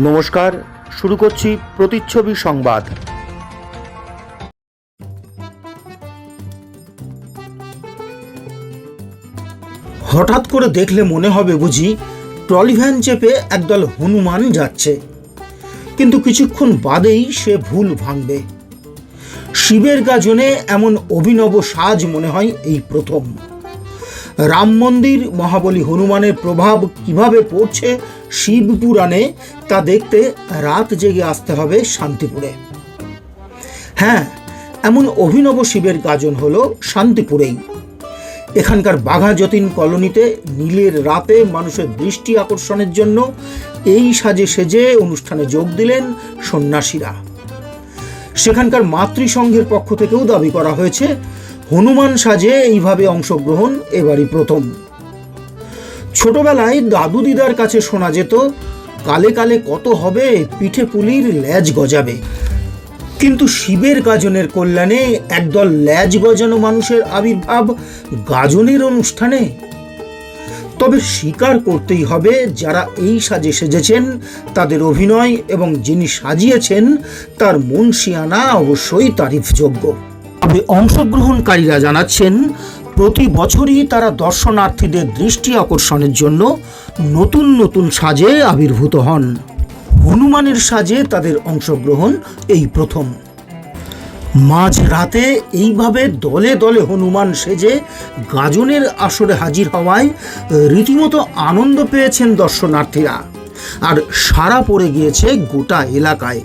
নমস্কার, শুরু করছি প্রতিচ্ছবি সংবাদ। হঠাৎ করে দেখলে মনে হবে বুঝি ট্রলি ভ্যান চেপে একদল হনুমান যাচ্ছে। কিন্তু কিছুক্ষণ বাদেই সে ভুল ভাঙবে। শিবের গাজনে এমন অভিনব সাজ মনে হয় এই প্রথম। রাম মন্দির, মহাবলী হনুমানের প্রভাব কীভাবে পড়ছে শিব পুরাণে তা দেখতে রাত জেগে আসতে হবে শান্তিপুরে। হ্যাঁ এমন অভিনব শিবের গাজন হলো শান্তিপুরেই। এখানকার বাঘা যতীন কলোনিতে নীলের রাতে মানুষের দৃষ্টি আকর্ষণের জন্য এই সাজে সেজে অনুষ্ঠানে যোগ দিলেন সন্ন্যাসীরা। সেখানকার মাতৃসংঘের পক্ষ থেকেও দাবি করা হয়েছে, হনুমান সাজে এইভাবে অংশগ্রহণ এবারই প্রথম। ছোটবেলায় দাদু দিদার কাছে শোনা যেত, কালে কালে কত হবে, পিঠে পুলির ল্যাজ গজাবে। কিন্তু শিবের গাজনের কল্যাণে একদল ল্যাজ গজানো মানুষের আবির্ভাব গাজনের অনুষ্ঠানে। তবে স্বীকার করতেই হবে, যারা এই সাজে সেজেছেন, তাদের অভিনয় এবং যিনি সাজিয়েছেন, তার মনসিয়ানা অবশ্যই তারিফযোগ্য। তবে অংশগ্রহণকারীরা জানাচ্ছেন প্রতি বছরই তারা দর্শনার্থীদের দৃষ্টি আকর্ষণের জন্য নতুন নতুন সাজে আবির্ভূত হন। হনুমানের সাজে তাদের অংশগ্রহণ এই প্রথম। মাঝ রাতে এইভাবে দলে দলে হনুমান সেজে গাজনের আসরে হাজির হওয়ায় রীতিমতো আনন্দ পেয়েছেন দর্শনার্থীরা। আর সারা পড়ে গিয়েছে গোটা এলাকায়।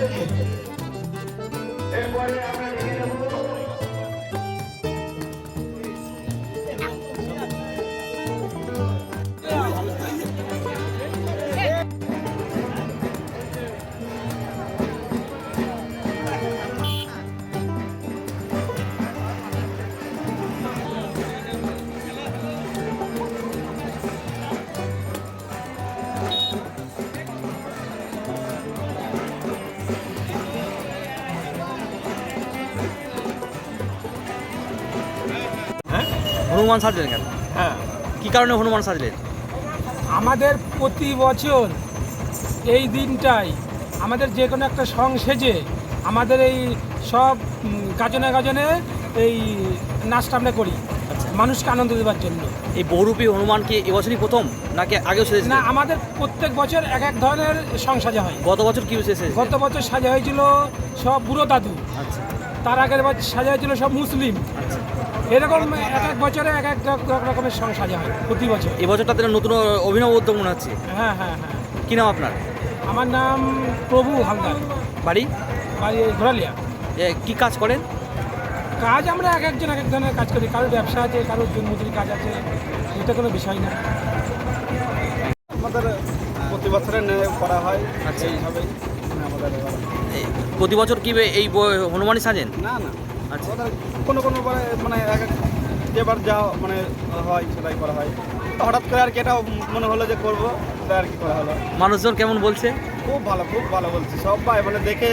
Es por el হনুমান সাজলেন কেন? হ্যাঁ। কি কারণে হনুমান সাজলেন? আমাদের প্রতি বছর এই দিনটাই আমাদের যে কোনো একটা সং সেজে আমাদের এই সব গাজনে গাজনে এই নাচটা আমরা করি। আচ্ছা। মানুষকে আনন্দ দেওয়ার জন্য। এই বহুরূপী হনুমান কি এবছরই প্রথম নাকি আগেও সেজেছে না আমাদের প্রত্যেক বছর এক এক ধরনের সং সাজা হয়। গত বছর কি সেজেছে গত বছর সাজা হয়েছিল সব বুড়ো দাদু। আচ্ছা। তার আগের বছর সাজা হয়েছিল সব মুসলিম। এরকম এক এক বছরে এক এক রকমের সং সাজা হয় প্রতি বছর। এবছরটা তাহলে নতুন অভিনব উদ্যোগ মনে হচ্ছে। হ্যাঁ হ্যাঁ হ্যাঁ। কি নাম আপনার? আমার নাম প্রভু হালদার। বাড়ি? বাড়ি ঘোরালিয়া। এ, কি কাজ করেন? কাজ আমরা এক একজন এক এক ধরনের কাজ করি। কারোর ব্যবসা আছে কারোর জন্মদিন কাজ আছে এটা কোনো বিষয় না। আমাদের প্রতি বছরে করা হয় আচ্ছা। এইভাবেই। মানে আমাদের এই, প্রতি বছর কি এই হনুমানই সাজেন? না না। কোনো কোনো বারে মানে এক এক যেবার যা মানে হয় সেটাই করা হয়। হঠাৎ করে আর কি এটা মনে হলো যে করব তাই আর কি করা হলো। মানুষজন কেমন বলছে? খুব ভালো খুব ভালো বলছি। সবাই মানে দেখে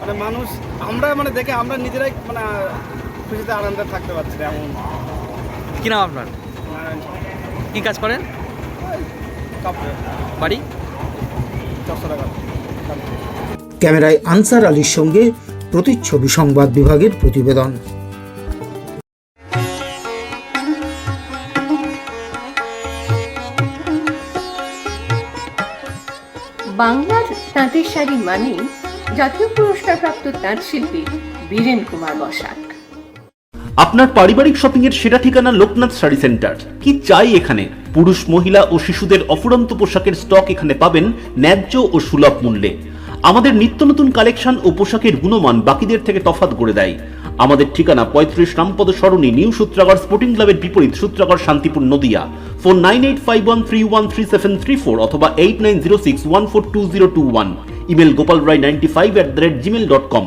মানে মানুষ আমরা মানে দেখে আমরা নিজেরাই মানে খুশিতে আনন্দে থাকতে পারছি না এমন। কি নাম আপনার? কি কাজ করেন? কাপড়ে বাড়ি? চারশো টাকা ক্যামেরায় আনসার আলীর সঙ্গে প্রতিচ্ছবি সংবাদ বিভাগের প্রতিবেদন। বাংলার তাঁতের শাড়ি মানেই জাতীয় পুরস্কারপ্রাপ্ত তাঁত শিল্পী বীরেন কুমার বসাক। আপনার পারিবারিক শপিং এর সেরা ঠিকানা লোকনাথ শাড়ি সেন্টার। কি চাই এখানে? পুরুষ মহিলা ও শিশুদের অফুরন্ত পোশাকের স্টক এখানে পাবেন ন্যায্য ও সুলভ মূল্যে। আমাদের নিত্য নতুন কালেকশন ও পোশাকের গুণমান বাকিদের থেকে তফাত করে দেয়। আমাদের ঠিকানা পঁয়ত্রিশ রামপদ সরণি, নিউ সূত্রাগর স্পোর্টিং ক্লাবের বিপরীত Sutragarh Shantipur Nadia. Phone nine eight five one three one three seven three four অথবা eight nine zero six one four two zero two one. Email Gopal Roy ninety five at the rate gmail dot com.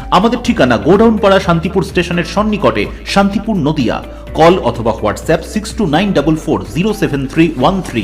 আমাদের ঠিকানা godown পাড়া শান্তিপুর স্টেশনের সন্নিকটে Shantipur Nadia. Call অথবা WhatsApp six two nine double four zero seven three one three